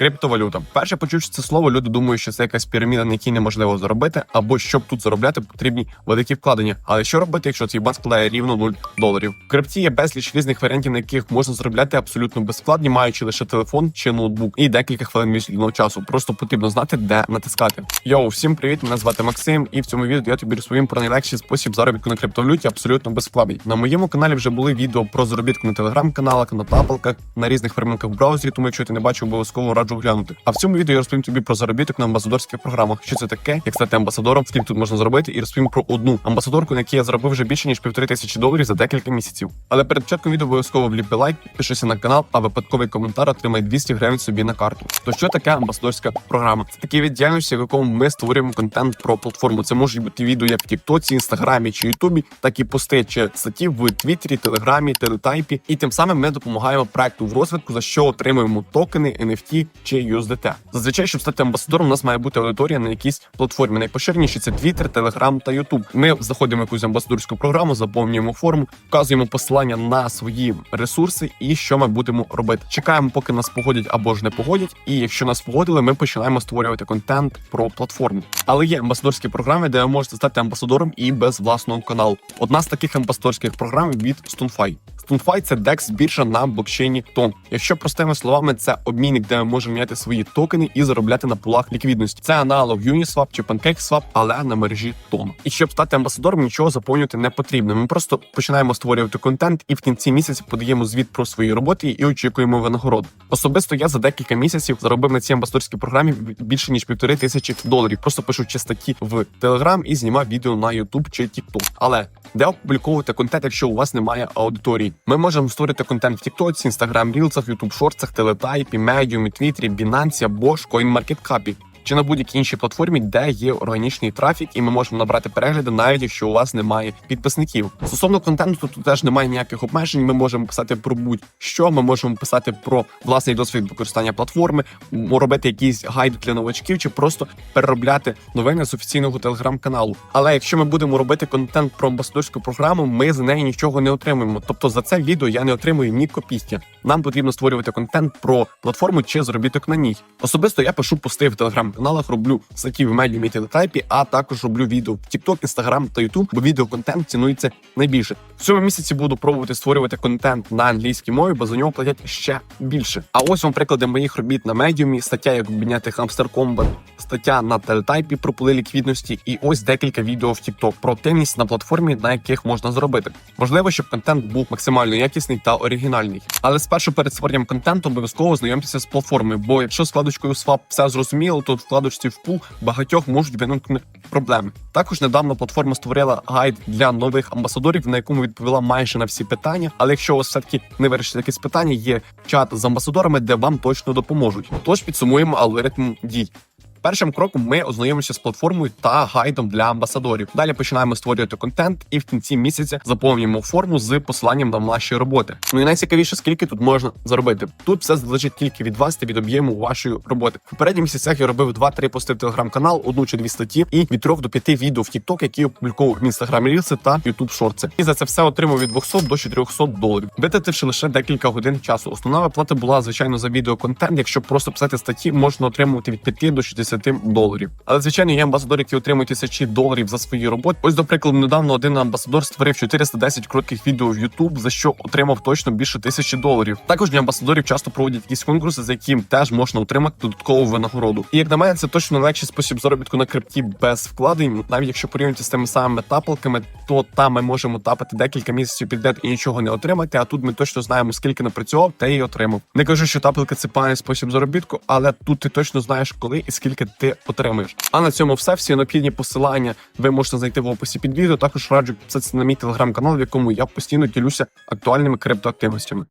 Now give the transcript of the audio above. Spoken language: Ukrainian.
Криптовалюта. Перше почувши це слово, люди думають, що це якась піраміда, на якій неможливо заробити, або щоб тут заробляти, потрібні великі вкладення. Але що робити, якщо цей банк складає рівно 0 доларів? В крипті є безліч різних варіантів, на яких можна заробляти абсолютно безскладні, маючи лише телефон чи ноутбук і декілька хвилин вільного часу. Просто потрібно знати, де натискати. Йоу, всім привіт! Мене звати Максим, і в цьому відео я тобі розповім про найлегший спосіб заробітку на криптовалюті абсолютно безплатний. На моєму каналі вже були відео про заробітку на телеграм-каналах, на тапалках, на різних фермінках в браузері, тому якщо ти не бачив, обов'язково раджу глянути. А в цьому відео я розповім тобі про заробіток на амбасадорських програмах. Що це таке, як стати амбасадором, скільки тут можна зробити, і розповім про одну амбасадорку, на якій я заробив вже більше ніж півтори тисячі доларів за декілька місяців. Але перед початком відео обов'язково вліпи лайк, підпишися на канал, а випадковий коментар отримай 200 гривень собі на карту. То що таке амбасадорська програма? Це такий від діяльності, в якому ми створюємо контент про платформу. Це можуть бути відео як в Тіктоці, Інстаграмі чи Ютубі, так і пости чи статті в Твіттері, Телеграмі, Телетайпі. І тим самим ми допомагаємо проекту в розвитку, за що отримуємо токени, NFT чи USDT. Зазвичай, щоб стати амбасадором, у нас має бути аудиторія на якійсь платформі. Найпоширеніші це Twitter, Telegram та YouTube. Ми заходимо в якусь амбасадорську програму, заповнюємо форму, вказуємо посилання на свої ресурси і що ми будемо робити. Чекаємо, поки нас погодять або ж не погодять. І якщо нас погодили, ми починаємо створювати контент про платформу. Але є амбасадорські програми, де ви можете стати амбасадором і без власного каналу. Одна з таких амбасадорських програм від StoneFi. StoneFi – це DEX біржа на блокчейні Тон. Якщо простими словами, це обмінник, де ми можемо міняти свої токени і заробляти на пулах ліквідності. Це аналог Uniswap чи PancakeSwap, але на мережі Тон. І щоб стати амбасадором, нічого заповнювати не потрібно. Ми просто починаємо створювати контент і в кінці місяця подаємо звіт про свої роботи і очікуємо винагороду. Особисто я за декілька місяців заробив на цій амбасадорській програмі більше ніж півтори тисячі доларів. Просто пишучи статті в Telegram і знімав відео на YouTube чи TikTok. Але де опубліковувати контент, якщо у вас немає аудиторії? Ми можемо створити контент в TikTok, Instagram Reels, YouTube Shorts, Телетайпі, Medium, Twitter, Binance або ж CoinMarketCap чи на будь-якій іншій платформі, де є органічний трафік, і ми можемо набрати перегляди, навіть якщо у вас немає підписників. Стосовно контенту, тут теж немає ніяких обмежень. Ми можемо писати про будь-що. Ми можемо писати про власний досвід використання платформи, робити якісь гайди для новачків, чи просто переробляти новини з офіційного телеграм-каналу. Але якщо ми будемо робити контент про амбасадорську програму, ми за неї нічого не отримуємо. Тобто за це відео я не отримую ні копійки. Нам потрібно створювати контент про платформу чи заробіток на ній. Особисто я пишу пости в телеграм-каналах, роблю статті в медіумі телетайпі, а також роблю відео в TikTok, Instagram та YouTube, бо відеоконтент цінується найбільше. В цьому місяці буду пробувати створювати контент на англійській мові, бо за нього платять ще більше. А ось вам приклади моїх робіт на медіумі, стаття, як обміняти хамстер комбат, стаття на телетайпі про поли ліквідності, і ось декілька відео в TikTok про активність на платформі, на яких можна зробити. Важливо, щоб контент був максимально якісний та оригінальний. Але спершу перед створенням контенту обов'язково знайомтеся з платформою, бо якщо з вкладочкою Swap все зрозуміло, то вкладочці в пул багатьох можуть виникнути проблеми. Також недавно платформа створила гайд для нових амбасадорів, на якому відповіла майже на всі питання. Але якщо у вас все таки не вирішить якісь питання, є чат з амбасадорами, де вам точно допоможуть. Тож підсумуємо алгоритм дій. Першим кроком ми ознайомимося з платформою та гайдом для амбасадорів. Далі починаємо створювати контент, і в кінці місяця заповнюємо форму з посиланням на наші роботи. Ну і найцікавіше, скільки тут можна заробити. Тут все залежить тільки від вас та від об'єму вашої роботи. В попередніх місяцях я робив 2-3 пости в телеграм-канал, одну чи дві статті, і від 3 до 5 відео в TikTok, які опубліковував в Instagram Reels та YouTube Shorts. І за це все отримав від 200 до 400 доларів, витративши лише декілька годин часу. Основна виплата була звичайно за відеоконтент. Якщо просто писати статті, можна отримувати від 5 до 60 доларів. Але звичайно, є амбасадори, які отримують тисячі доларів за свої роботи. Ось, до прикладу, недавно один амбасадор створив 410 коротких відео в YouTube, за що отримав точно більше тисячі доларів. Також для амбасадорів часто проводять якісь конкурси, за яким теж можна отримати додаткову винагороду. І як на мене, це точно легший спосіб заробітку на крипті без вкладень. Навіть якщо порівняти з тими самими тапалками, то там ми можемо тапати декілька місяців підряд і нічого не отримати. А тут ми точно знаємо, скільки напрацював, та й отримав. Не кажу, що тапалки це поганий спосіб заробітку, але тут ти точно знаєш, коли і скільки ти отримаєш. А на цьому все. Всі необхідні посилання ви можете знайти в описі під відео. Також раджу підписатися на мій телеграм-канал, в якому я постійно ділюся актуальними криптоактивностями.